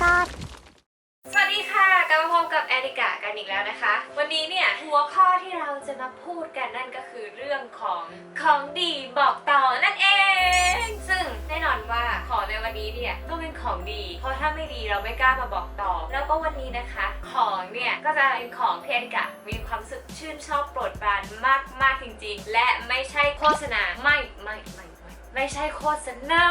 god สวัสดีค่ะกลับมาพบกับแอริกากันอีกแล้วนะคะ วันนี้เนี่ยหัวข้อที่เราจะมาพูดกันนั่นก็คือเรื่องของของดีบอกต่อนั่นเอง ซึ่งแน่นอนว่าของในวันนี้เนี่ยต้องเป็นของดี เพราะถ้าไม่ดีเราไม่กล้ามาบอกต่อ แล้วก็วันนี้นะคะ ของเนี่ยก็จะเป็นของที่แอริกามีความสึกชื่นชอบโปรดปรานมากมากจริง ๆ และไม่ใช่โฆษณาไม่ไม่ไม่ไม่ไม่ใช่โฆษณา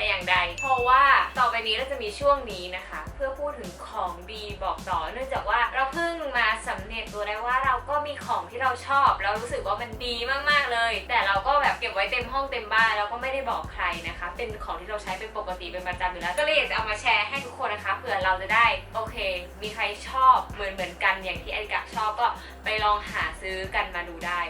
แต่อย่างใด เพราะว่าต่อไปนี้เราจะมีช่วงนี้นะคะ เพื่อพูดถึงของดีบอกต่อ เนื่องจากว่าเราเพิ่งมาสำเร็จตัวได้ว่าเราก็มีของที่เราชอบแล้วรู้สึกว่ามันดีมากๆเลย แต่เราก็แบบเก็บไว้เต็มห้องเต็มบ้านแล้วก็ไม่ได้บอกใครนะคะ เป็นของที่เราใช้เป็นปกติเป็นประจำอยู่แล้ว ก็เลยอยากจะเอามาแชร์ให้ทุกคนนะคะเผื่อเราจะได้โอเค มีใครชอบเหมือนเหมือนกันอย่างที่ไอริกะชอบก็ไปลองหาซื้อกันมาดูได้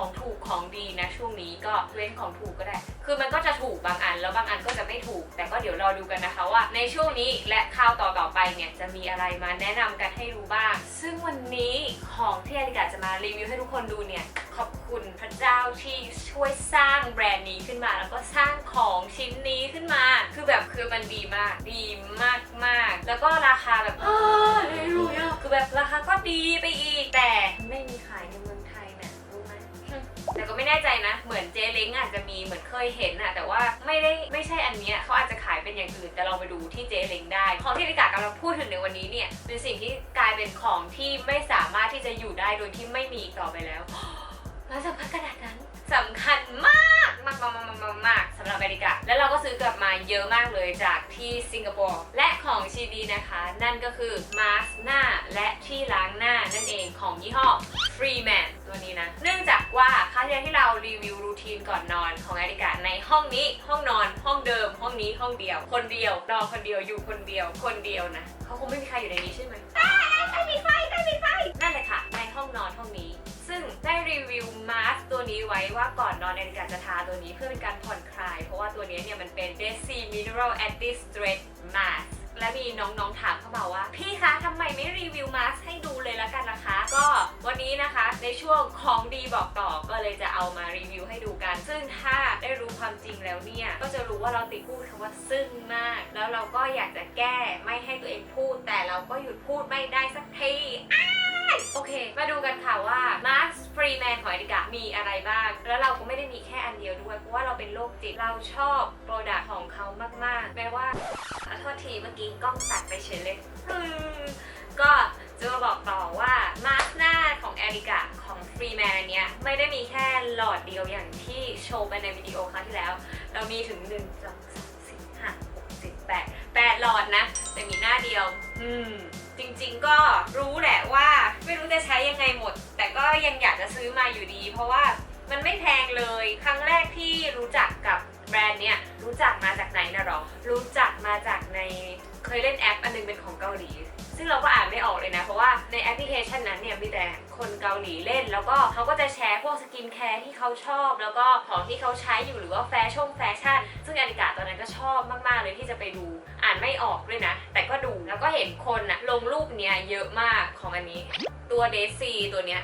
ของถูกของดีนะช่วงนี้ก็เว้นของถูกก็ได้ คือมันก็จะถูกบางอัน แล้วบางอันก็จะไม่ถูก แต่ก็เดี๋ยวรอดูกันนะคะว่า ในช่วงนี้และคราวต่อๆไปเนี่ยจะมีอะไรมาแนะนำกันให้รู้บ้าง ซึ่งวันนี้ของที่อาริกาจะมารีวิวให้ทุกคนดูเนี่ยขอบคุณพระเจ้าที่ช่วยสร้างแบรนด์นี้ขึ้นมา แล้วก็สร้างของชิ้นนี้ขึ้นมา คือแบบคือมันดีมากดีมากมากๆแล้วก็ราคาแบบอ้าวเลยรู้ยคือแบบราคาก็ดีไปอีกแต่ไม่มีขายในเมืองไทยนะรู้ไหม แต่ก็ไม่แน่ใจนะ เหมือนเจเล้งอาจจะมีเหมือนเคยเห็นอะแต่ว่าไม่ได้ไม่ใช่อันเนี้ยเขาอาจจะขายเป็นอย่างอื่นแต่เราไปดูที่เจเล้งได้ ของที่ริกากำลังพูดถึงในวันนี้เนี่ยเป็นสิ่งที่กลายเป็นของที่ไม่สามารถที่จะอยู่ได้โดยที่ไม่มีอีกต่อไปแล้วแล้วสำคัญขนาดนั้นสำคัญมากมากมากมากมากมากสำหรับอเมริกาแล้วเราก็ซื้อกลับมาเยอะมากเลยจากที่สิงคโปร์และของชีดีนะคะ นั่นก็คือมาสก์หน้าและที่ล้างหน้านั่นเองของยี่ห้อ Freeman ตัวนี้นะ เนื่องจากว่าครั้งที่แล้วที่เรารีวิวรูทีนก่อนนอนของแอริกาในห้องนี้ห้องนอนห้องเดิม ห้องนี้ห้องเดียว คนเดียวนอนคนเดียวอยู่คนเดียวคนเดียวนะเขาคงไม่มีใครอยู่ในนี้ใช่ไหมใครมีไฟใครมีไฟนั่นแหละค่ะ ในห้องนอนห้องนี้ ซึ่งได้รีวิวมาสก์ตัวนี้ไว้ว่าก่อนนอนในกาจะทาตัวนี้เพื่อเป็นการผ่อนคลาย เพราะว่าตัวนี้เนี่ยมันเป็น Desi Mineral Anti Stress Mask และมีน้องๆถามเข้ามาว่า พี่คะทำไมไม่รีวิวมาสก์ให้ดูเลยละกันนะคะ ก็วันนี้นะคะในช่วงของดีบอกต่อก็เลยจะเอามารีวิวให้ดูกัน ซึ่งถ้าได้รู้ความจริงแล้วเนี่ย ก็จะรู้ว่าเราติดพูดคำว่าซึ่งมาก แล้วเราก็อยากจะแก้ไม่ให้ตัวเองพูด แต่เราก็หยุดพูดไม่ได้สักทีโอเค มาดูกันค่ะว่า Mask Freeman ของอริกามีอะไรบ้าง แล้วเราก็ไม่ได้มีแค่อันเดียวด้วย เพราะว่าเราเป็นโรคจิต เราชอบโปรดักของเขามาก ๆ แม้ว่าขอโทษทีเมื่อกี้กล้องตัดไปเฉยเลย ก็จะมาบอกต่อว่ามาสหน้าของแอริกาของ Freeman เนี้ยไม่ได้มีแค่หลอดเดียวอย่างที่โชว์ไปในวิดีโอครั้งที่แล้ว เรามีถึง1 2 6 7 8 8หลอดนะ แต่มีหน้าเดียว อืม จริงๆก็รู้แหละว่า ไม่รู้จะใช้ยังไงหมด แต่ก็ยังอยากจะซื้อมาอยู่ดี เพราะว่ามันไม่แพงเลย ครั้งแรกที่รู้จักกับแบรนด์เนี้ยรู้จักมาจากไหนนะหรอ รู้จักมาจากในเคยเล่นแอปอันหนึงเป็นของเกาหลี ซึ่งเราก็อ่านไม่ออกเลยนะ เพราะว่าในแอปพลิเคชันนั้นเนี่ยมีแต่คนเกาหลีเล่น แล้วก็เขาก็จะแชร์พวกสกินแคร์ที่เขาชอบ แล้วก็ของที่เขาใช้อยู่หรือว่าแฟชั่นแฟชั่น ซึ่งอริกาตอนนั้นก็ชอบมากๆเลยที่จะไปดู อ่านไม่ออกด้วยนะ แต่ก็ดูแล้วก็เห็นคนนะลงรูปเนี้ยเยอะมากของอันนี้ ตัวเดซี่ตัวเนี้ย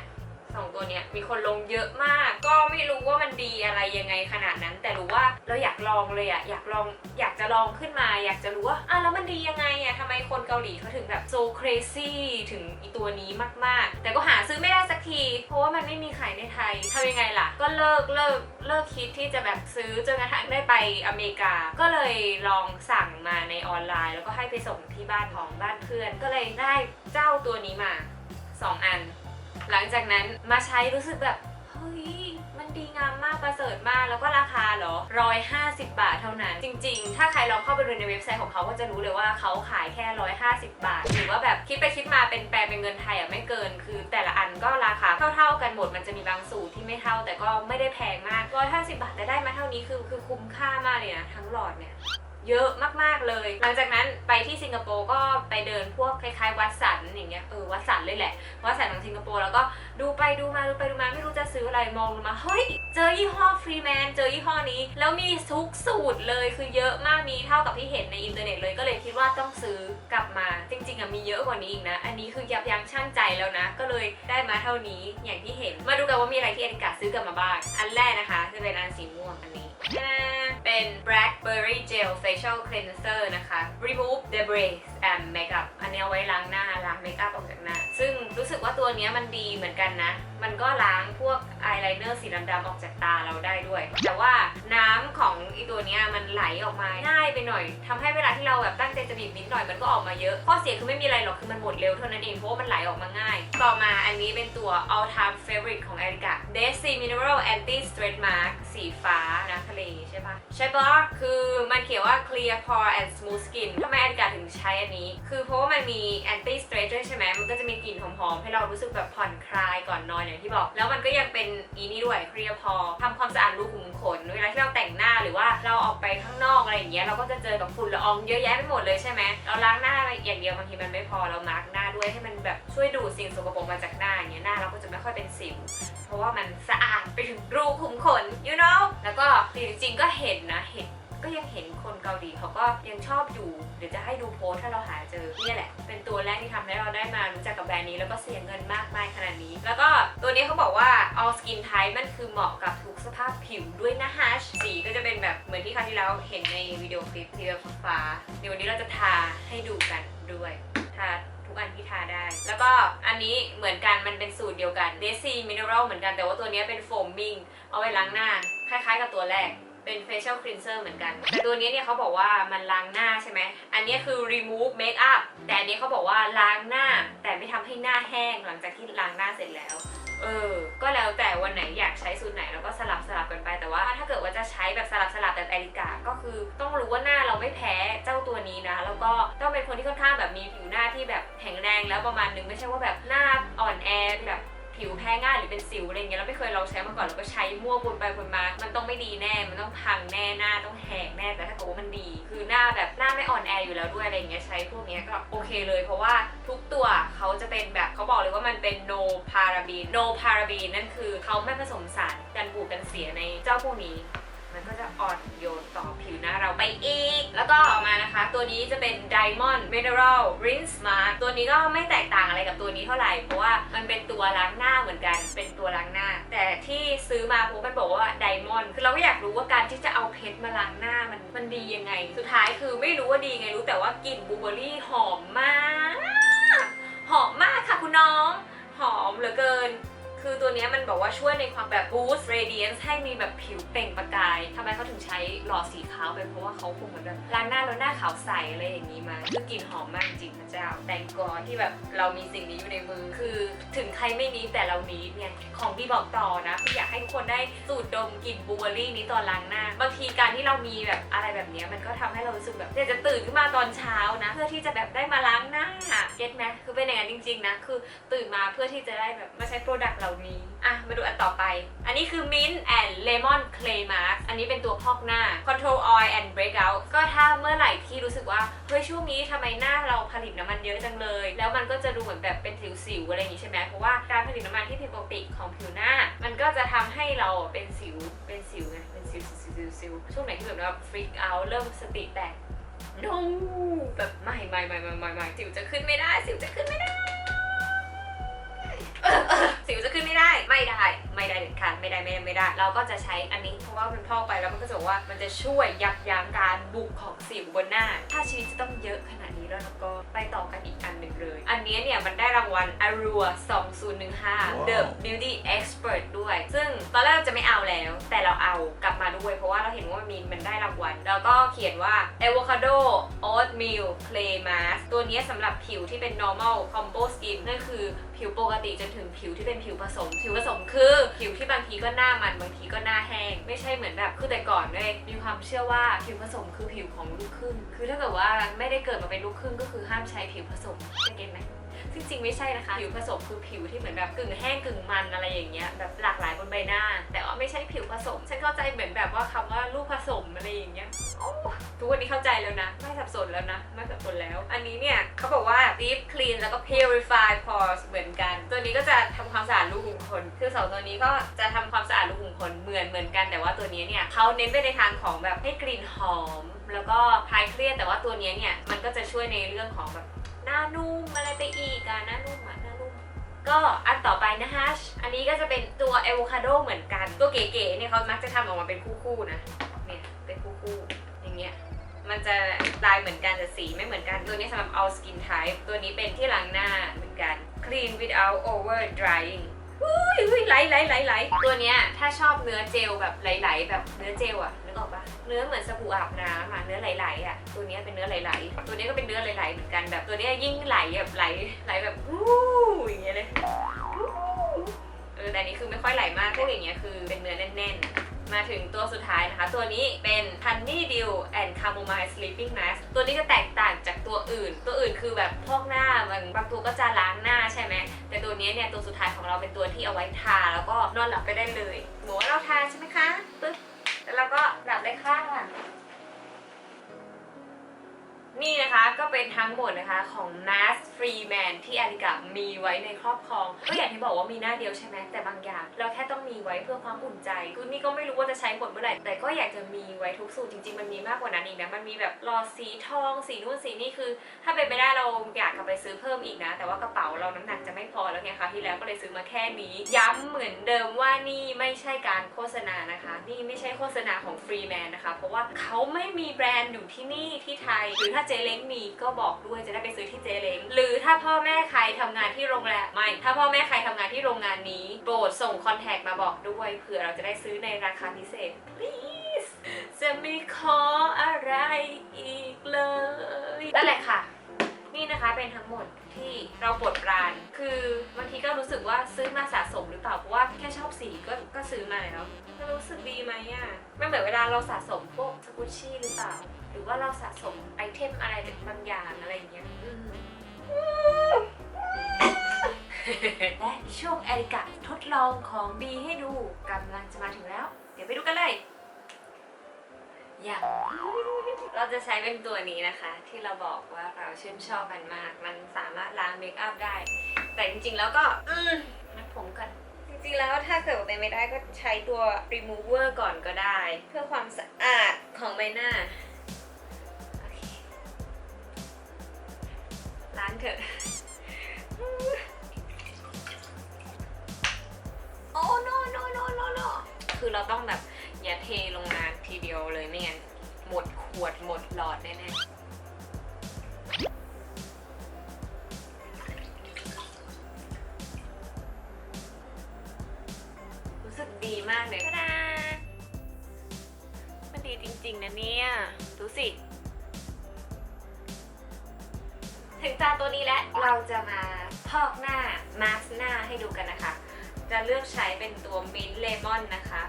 สองตัวเนี้ยมีคนลงเยอะมาก ก็ไม่รู้ว่ามันดีอะไรยังไงขนาดนั้น แต่รู้ว่าเราอยากลองเลยอะอยากลองอยากจะลองขึ้นมา อยากจะรู้ว่าอะแล้วมันดียังไงอะทำไมคนเกาหลีเขาถึงแบบ so crazy ถึงอีตัวนี้มากๆ แต่ก็หาซื้อไม่ได้สักที เพราะว่ามันไม่มีขายในไทยทำยังไงล่ะ ก็เลิกเลิกเลิกคิดที่จะแบบซื้อจนกระทั่งได้ไปอเมริกา ก็เลยลองสั่งมาในออนไลน์ แล้วก็ให้ไปส่งที่บ้านของบ้านเพื่อน ก็เลยได้เจ้าตัวนี้มาสองอัน หลังจากนั้นมาใช้รู้สึกแบบ เฮ้ย มันดีงามมากประเสริฐมาก แล้วก็ราคาเหรอร้อยห้าสิบบาทเท่านั้น จริง ๆ ถ้าใครลองเข้าไปดูในเว็บไซต์ของเขาก็จะรู้เลยว่าเขาขายแค่ร้อยห้าสิบบาท หรือว่าแบบคิดไปคิดมาเป็นแปลเป็นเงินไทยอะไม่เกิน คือแต่ละอันก็ราคาเท่าๆกันหมด มันจะมีบางสูตรที่ไม่เท่า แต่ก็ไม่ได้แพงมากร้อยห้าสิบบาทแต่ได้มาเท่านี้คือคือคุ้มค่ามากเลยนะทั้งหลอดเนี่ย เยอะมากๆเลย หลังจากนั้นไปที่สิงคโปร์ก็ไปเดินพวกคล้ายๆวัดสันอย่างเงี้ยเออวัดสันเลยแหละวัดสันของสิงคโปร์แล้วก็ดูไปดูมาดูไปดูมาไม่รู้จะซื้ออะไรมองลงมาเฮ้ยเจอยี่ห้อฟรีแมนเจอยี่ห้อนี้ แล้วมีทุกสูตรเลยคือเยอะมากมีเท่ากับที่เห็นในอินเทอร์เน็ตเลยก็เลยคิดว่าต้องซื้อกลับมา จริงๆอะมีเยอะกว่านี้อีกนะ อันนี้คือยับยั้งชั่งใจแล้วนะ ก็เลยได้มาเท่านี้อย่างที่เห็น มาดูกันว่ามีอะไรที่เอริกาซื้อกลับมาบ้างอันแรกนะคะ จะเป็นอันสีม่วงอันนี้ เป็น black Berry Gel Facial Cleanser นะคะ Remove the Brace and Makeup อันนี้เอาไว้ล้างหน้าล้างเมคอัพออกจากหน้า ซึ่งรู้สึกว่าตัวนี้มันดีเหมือนกันนะมันก็ล้างพวกอายไลเนอร์สีดำๆออกจากตาเราได้ด้วย แต่ว่าน้ำของอีตัวเนี้ยมันไหลออกมาง่ายไปหน่อยทำให้เวลาที่เราแบบตั้งใจจะบีบนิดหน่อยมันก็ออกมาเยอะ ข้อเสียคือไม่มีอะไรหรอกคือมันหมดเร็วเท่านั้นเองเพราะว่ามันไหลออกมาง่าย ต่อมาอันนี้เป็นตัว all time favorite ของ e r i c a Desi Mineral Anti Stretch Mark สีฟ้าน้ำทะเลใช่ปะใช่ปะคือมันเขียนว่า clear pore and smooth skin ทำไม e r i c a ถึงใช้อันนี้ คือเพราะว่ามันมี anti stretch ด้วยใช่ไหมมันก็จะมีกลิ่นหอมๆให้เรารู้สึกแบบผ่อนคลายก่อนนอนอย่างที่บอก แล้วมันก็ยังเป็นอีนี่ด้วย clear pore ทำความสะอาดรูขุมขนเวลาที่เราแต่งหน้าหรือว่าเราออกไปข้างนอกอะไรอย่างเงี้ยเราก็จะเจอกับฝุ่นละอองเยอะแยะไปหมดเลยใช่ไหมเราล้างหน้าอย่างเดียวบางทีมันไม่พอเรามาร์กหน้าด้วยให้มันแบบช่วยดูดสิ่งสกปรกมาจากหน้าอย่างเงี้ยหน้าเราก็จะไม่ค่อยเป็นสิวเพราะว่ามันสะอาดไปถึงรูขุมขน you know แล้วก็จริงๆก็เห็นนะเห็น ก็ยังเห็นคนเกาหลีเขาก็ยังชอบอยู่เดี๋ยวจะให้ดูโพสถ้าเราหาเจอเนี่ยแหละ เป็นตัวแรกที่ทำให้เราได้มารู้จักกับแบรนด์นี้แล้วก็เสียเงินมากมายขนาดนี้ แล้วก็ตัวนี้เขาบอกว่า all skin type มันคือเหมาะกับทุกสภาพผิวด้วยนะฮะสีก็จะเป็นแบบเหมือนที่คราวที่แล้วเห็นในวิดีโอคลิปที่แบบฟ้าเดี๋ยววันนี้เราจะทาให้ดูกันด้วยทาทุกอันที่ทาได้ แล้วก็อันนี้เหมือนกันมันเป็นสูตรเดียวกัน Desi Mineral เหมือนกันแต่ว่าตัวนี้เป็นโฟมมิ่งเอาไว้ล้างหน้า คล้ายๆกับตัวแรก เป็น facial cleanser เหมือนกัน แต่ตัวนี้เนี่ยเขาบอกว่ามันล้างหน้าใช่ไหม อันนี้คือ remove makeup แต่อันนี้เขาบอกว่าล้างหน้า แต่ไม่ทำให้หน้าแห้งหลังจากที่ล้างหน้าเสร็จแล้ว เออ ก็แล้วแต่วันไหนอยากใช้สูตรไหนเราก็สลับสลับกันไป แต่ว่าถ้าเกิดว่าจะใช้แบบสลับสลับแบบแอริกา ก็คือต้องรู้ว่าหน้าเราไม่แพ้เจ้าตัวนี้นะ แล้วก็ต้องเป็นคนที่ค่อนข้างแบบมีผิวหน้าที่แบบแข็งแรงแล้วประมาณนึงไม่ใช่ว่าแบบหน้าอ่อนแอแบบ ผิวแพ้ง่ายหรือเป็นสิวอะไรเงี้ยเราไม่เคยลองใช้มาก่อนเราก็ใช้มั่วบนไปบนมา มันต้องไม่ดีแน่ มันต้องพังแน่หน้าต้องแหกแน่แต่ถ้าเกิดว่ามันดี คือหน้าแบบหน้าไม่อ่อนแออยู่แล้วด้วยอะไรเงี้ยใช้พวกนี้ก็โอเคเลย เพราะว่าทุกตัวเขาจะเป็นแบบเขาบอกเลยว่ามันเป็น no paraben no paraben นั่นคือเขาไม่ผสมสารกันบูดกันเสียในเจ้าพวกนี้ มันก็จะอ่อนโยนต่อผิวหน้าเราไปอีก แล้วก็ต่อมานะคะ ตัวนี้จะเป็น Diamond Mineral Rinse Mask ตัวนี้ก็ไม่แตกต่างอะไรกับตัวนี้เท่าไหร่ เพราะว่ามันเป็นตัวล้างหน้าเหมือนกัน เป็นตัวล้างหน้า แต่ที่ซื้อมาเพราะมันบอกว่า Diamond คือเราก็อยากรู้ว่าการที่จะเอาเพชรมาล้างหน้ามันมันดียังไง สุดท้ายคือไม่รู้ว่าดีไงรู้แต่ว่ากลิ่นบลูเบอร์รี่หอมมาก คือตัวนี้มันบอกว่าช่วยในความแบบ boost radiance ให้มีแบบผิวเปล่งประกายทำไมเขาถึงใช้หลอดสีขาวไปเพราะว่าเขาคงเหมือนแบบล้างหน้าแล้วหน้าขาวใสอะไรอย่างนี้มาคือกลิ่นหอมมากจริงพระเจ้าแต่งกอนที่แบบเรามีสิ่งนี้อยู่ในมือ คือถึงใครไม่นี้แต่เรานี้เนี่ยของดีบอกต่อนะคืออยากให้ทุกคนได้สูดดมกลิ่นบูเบอรี่นี้ตอนล้างหน้าบางทีการที่เรามีแบบอะไรแบบนี้มันก็ทำให้เรารู้สึกแบบอยากจะตื่นขึ้นมาตอนเช้านะ เพื่อที่จะแบบได้มาล้างหน้าเก็ตไหมคือเป็นอย่างนั้นจริง ๆ นะ คือตื่นมาเพื่อที่จะได้แบบมาใช้โปรดักต์เหล่านี้ อะ มาดูอันต่อไป อันนี้คือ Mint and Lemon Clay Mask อันนี้เป็นตัวพอกหน้า Control Oil and Breakout ก็ถ้าเมื่อไหร่ที่รู้สึกว่า เฮ้ย ช่วงนี้ทำไมหน้าเราผลิตน้ำมันเยอะจังเลย แล้วมันก็จะดูเหมือนแบบเป็นสิวๆอะไรอย่างนี้ใช่ไหมเพราะว่าการผลิตน้ำมันที่ผิดปกติของผิวหน้า มันก็จะทำให้เราเป็นสิว เป็นสิวไง เป็นสิวสิวสิวสิวช่วงไหนที่แบบว่า freak out เริ่มสติแตก no แบบไม่ไม่ไม่ไม่ไม่สิวจะขึ้นไม่ได้ สิวจะขึ้นไม่ได้ ไม่ได้ไม่ได้ ไม่ได้เด็ดขาดไม่ได้ไม่ได้ไม่ได้ เราก็จะใช้อันนี้เพราะว่ามันพอกไปแล้วมันก็จะบอกว่ามันจะช่วยยับยั้งการบุกของสิวบนหน้า ถ้าชีวิตจะต้องเยอะขนาดนี้แล้วเราก็ไปต่อกันอีกอันหนึ่งเลย อันนี้เนี่ยมันได้รางวัล Arua 2015 The Beauty Expert ด้วย ซึ่งตอนแรกเราจะไม่เอาแล้ว แต่เราเอากลับมาด้วย เพราะว่าเราเห็นว่ามันมีมันได้รางวัล แล้วก็เขียนว่า Avocado Oatmeal Clay Mask ตัวนี้สำหรับผิวที่เป็น normal combo skin นั่นคือผิวปกติจนถึงผิวที่เป็นผิวผสม ผิวผสมคือผิวที่บางทีก็หน้ามันบางทีก็หน้าแห้ง ไม่ใช่เหมือนแบบคือแต่ก่อนด้วยมีความเชื่อว่าผิวผสมคือผิวของลูกครึ่ง คือถ้าเกิดว่าไม่ได้เกิดมาเป็นลูกครึ่งก็คือห้ามใช้ผิวผสมจะเก็ตไหม ซึ่จริงไม่ใช่นะคะ ผิวผสมคือผิวที่เหมือนแบบกึ่งแห้งกึ่งมันอะไรอย่างเงี้ยแบบหลากหลายบนใบหน้า แต่ว่าไม่ใช่ผิวผสม ฉันเข้าใจเหมือนแบบว่าคำว่าลูกผสมอะไรอย่างเงี้ยโอ้ทุกวันนี้เข้าใจแล้วนะ ไม่สับสนแล้วนะ ไม่สับสนแล้ว อันนี้เนี่ยเขาบอกว่า deep clean แล้วก็ purify pores เหมือนกัน ตัวนี้ก็จะทำความสะอาดรูขุมขนคือสองตัวนี้ก็จะทำความสะอาดรูขุมขนเหมือนเหมือนกัน แต่ว่าตัวนี้เนี่ยเขาเน้นไปในทางของแบบให้กลิ่นหอม แล้วก็คลายเครียดแต่ว่าตัวนี้เนี่ยมันก็จะช่วยในเรื่องของแบบหน้านุ่มอะไรไปอีกาหน้านุ่มอะหน้านุ่มก็อันต่อไปนะฮะ อันนี้ก็จะเป็นตัวอะโวคาโดเหมือนกัน ตัวเก๋ๆเนี่ยเขามักจะทำออกมาเป็นคู่ๆนะ เนี่ยเป็นคู่ๆอย่างเงี้ย มันจะลายเหมือนกันแต่สีไม่เหมือนกัน ตัวนี้สำหรับ all skin type ตัวนี้เป็นที่ล้างหน้าเหมือนกัน clean without over drying อุ้ยอุ้ยไหลไหลไหลไหลตัวเนี้ยถ้าชอบเนื้อเจลแบบไหลๆแบบเนื้อเจลอะนึกออกปะเนื้อเหมือนสบู่อาบน้ำอะเนื้อไหลๆอะตัวเนี้ยเป็นเนื้อไหลๆตัวนี้ก็เป็นเนื้อไหลๆเหมือนกันแบบตัวเนี้ยยิ่งไหลแบบไหลไหลแบบอู้อย่างเงี้ยเลยวู้เออแต่อันนี้คือไม่ค่อยไหลมากพวกอย่างเงี้ยคือเป็นเนื้อแน่นๆ มาถึงตัวสุดท้ายนะคะ ตัวนี้เป็น Honey Dew and Chamomile Sleeping Mask ตัวนี้จะแตกต่างจากตัวอื่น ตัวอื่นคือแบบพอกหน้าบางบางตัวก็จะล้างหน้าใช่ไหม แต่ตัวนี้เนี่ยตัวสุดท้ายของเราเป็นตัวที่เอาไว้ทา แล้วก็นอนหลับไปได้เลยหมูว่าเราทาใช่ไหมคะปึ๊บแล้วเราก็หลับเลยค่ะ ก็เป็นทั้งหมดนะคะของ Mask Free Man ที่อาริกามีไว้ในครอบครอง ก็อย่างที่บอกว่ามีหน้าเดียวใช่ไหมแต่บางอย่าง เราแค่ต้องมีไว้เพื่อความอุ่นใจคือนี่ก็ไม่รู้ว่าจะใช้หมดเมื่อไหร่ แต่ก็อยากจะมีไว้ทุกสูตรจริง ๆ มันมีมากกว่านั้นอีกนะ มันมีแบบหลอดสีทอง สีนู่นสีนี่คือ ถ้าเป็นไปได้เราอยากกลับไปซื้อเพิ่มอีกนะ แต่ว่ากระเป๋าเราน้ำหนักจะไม่พอแล้วไงคะที่แล้วก็เลยซื้อมาแค่นี้ ย้ำเหมือนเดิมว่านี่ไม่ใช่การโฆษณานะ นี่ไม่ใช่โฆษณาของฟรีแมนนะคะ เพราะว่าเขาไม่มีแบรนด์อยู่ที่นี่ที่ไทย หรือถ้าเจเล้งมีก็บอกด้วยจะได้ไปซื้อที่เจเล้งหรือถ้าพ่อแม่ใครทำงานที่โรงแรมไม่ ถ้าพ่อแม่ใครทำงานที่โรงงานนี้โปรดส่งคอนแทคมาบอกด้วยเผื่อเราจะได้ซื้อในราคาพิเศษ please จะไม่ขออะไรอีกเลยนั่นแหละค่ะนี่นะคะเป็นทั้งหมดที่เราปวดปราน คือบางทีก็รู้สึกว่าซื้อมาสะสมหรือเปล่า เพราะว่าแค่ชอบสีก็ก็ซื้อมาแล้ว ดีไหมอะมันเหมือนเวลาเราสะสมพวกสกุชชี่หรือเปล่า หรือว่าเราสะสมไอเทมอะไรบางอย่างอะไรอย่างเงี้ยอืมและช่วงแอริกะทดลองของดีให้ดูกำลังจะมาถึงแล้ว เดี๋ยวไปดูกันเลยอย่างเราจะใช้เป็นตัวนี้นะคะ ที่เราบอกว่าเราชื่นชอบมันมาก มันสามารถล้างเมคอัพได้ แต่จริงๆแล้วก็ อืมมัดผมก่อนจ ริงๆแล้วถ้าเกิดว่าเป็นไม่ได้ก็ใช้ตัว remover ก่อนก็ได้ เพื่อความสะอาดของใบหน้าล้างเถอะ โอ้ no no no no no คือเราต้องแบบอย่าเทลงมาทีเดียวเลยไม่งั้นหมดขวดหมดหลอดแน่ๆ เราจะมาพอกหน้ามาสหน้าให้ดูกันนะคะ จะเลือกใช้เป็นตัวมิ้นท์เลมอนนะคะ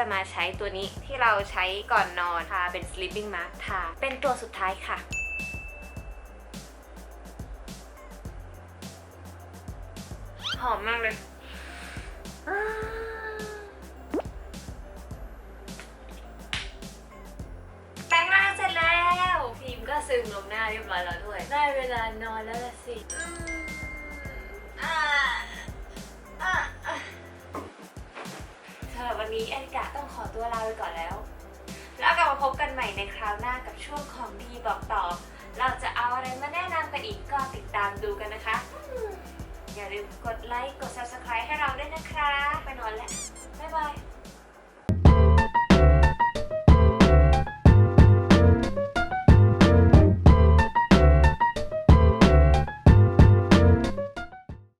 จะมาใช้ตัวนี้ที่เราใช้ก่อนนอนทาเป็น sleeping mask ทาเป็นตัวสุดท้ายค่ะหอมมากเลยอ่าแปรงร่างเสร็จแล้วพิมพ์ก็ซึมลงหน้าเรียบร้อยแล้วด้วย ได้เวลานอนแล้วละสิอืมอ่าอ่าอ่าสำหรับ วันนี้แอนิกาต้องขอตัวลาไปก่อนแล้ว แล้วกลับมาพบกันใหม่ในคราวหน้ากับช่วงของดีบอกต่อ เราจะเอาอะไรมาแนะนำกันอีกก็ติดตามดูกันนะคะ อย่าลืมกดไลค์ กด subscribe ให้เราด้วยนะคะ ไปนอนแล้ว บ๊ายบาย